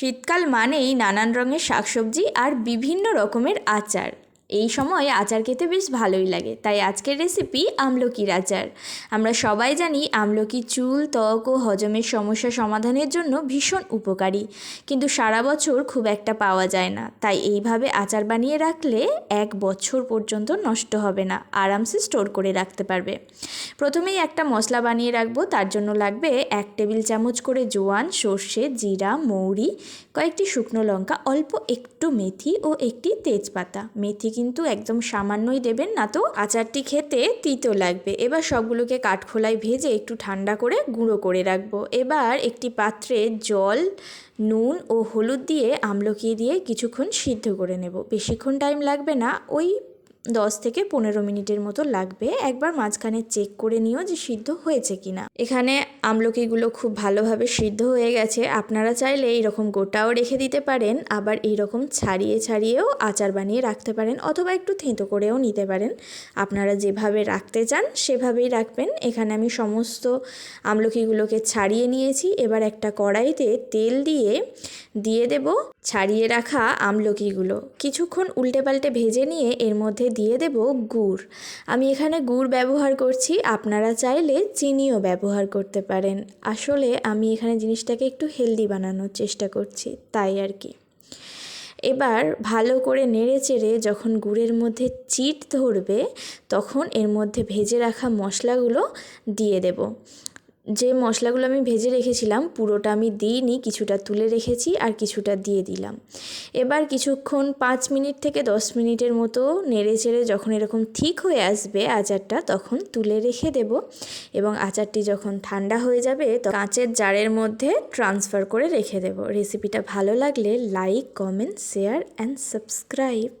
শীতকাল মানেই নানান রঙের শাকসবজি আর বিভিন্ন রকমের আচার। এই সময় আচার খেতে বেশ ভালোই লাগে। তাই আজকের রেসিপি আমলকির আচার। আমরা সবাই জানি আমলকি চুল, ত্বক ও হজমের সমস্যা সমাধানের জন্য ভীষণ উপকারী। কিন্তু সারা বছর খুব একটা পাওয়া যায় না। তাই এইভাবে আচার বানিয়ে রাখলে এক বছর পর্যন্ত নষ্ট হবে না। আরামসে স্টোর করে রাখতে পারবে। প্রথমেই একটা মশলা বানিয়ে রাখব। তার জন্য লাগবে এক টেবিল চামচ করে জোয়ান, সর্ষে, জিরা, মৌরি, কয়েকটি শুকনো লঙ্কা, অল্প একটু মেথি ও একটি তেজপাতা। মেথি কিন্তু একদম সামান্যই দেবেন, না তো? আচারটি খেতে তিতো লাগবে। এবার সবগুলোকে কাঠখোলায় ভেজে একটু ঠান্ডা করে গুঁড়ো করে রাখব। এবার একটি পাত্রে জল, নুন ও হলুদ দিয়ে আমলকি দিয়ে কিছুক্ষণ সিদ্ধ করে নেব। বেশিক্ষণ টাইম লাগবে না, ওই দশ থেকে পনেরো মিনিটের মতো লাগবে। একবার মাঝখানে চেক করে নিও যে সিদ্ধ হয়েছে কিনা। এখানে আমলকিগুলো খুব ভালোভাবে সিদ্ধ হয়ে গেছে। আপনারা চাইলে এইরকম গোটাও রেখে দিতে পারেন, আবার এইরকম ছাড়িয়ে ছাড়িয়েও আচার বানিয়ে রাখতে পারেন অথবা একটু থেঁতো করেও নিতে পারেন। আপনারা যেভাবে রাখতে চান সেভাবেই রাখবেন। এখানে আমি সমস্ত আমলকিগুলোকে ছাড়িয়ে নিয়েছি। এবার একটা কড়াইতে তেল দিয়ে দিয়ে দেব ছাড়িয়ে রাখা আমলকিগুলো। কিছুক্ষণ উল্টে পাল্টে ভেজে নিয়ে এর মধ্যে দিয়ে দেব গুড়। আমি এখানে গুড় ব্যবহার করছি, আপনারা চাইলে চিনিও ব্যবহার করতে পারেন। আসলে আমি এখানে জিনিসটাকে একটু হেলদি বানানোর চেষ্টা করছি, তাই আর কি। এবার ভালো করে নেড়ে চেড়ে যখন গুড়ের মধ্যে চিট ধরবে, তখন এর মধ্যে ভেজে রাখা মশলাগুলো দিয়ে দেব। যে মশলাগুলো আমি ভেজে রেখেছিলাম, পুরোটা আমি দিইনি, কিছুটা তুলে রেখেছি আর কিছুটা দিয়ে দিলাম। এবার কিছুক্ষণ পাঁচ মিনিট থেকে দশ মিনিটের মতো নেড়ে চেড়ে যখন এরকম ঠিক হয়ে আসবে আচারটা, তখন তুলে রেখে দেব এবং আচারটি যখন ঠান্ডা হয়ে যাবে কাঁচের জারের মধ্যে ট্রান্সফার করে রেখে দেব। রেসিপিটা ভালো লাগলে like comment share and subscribe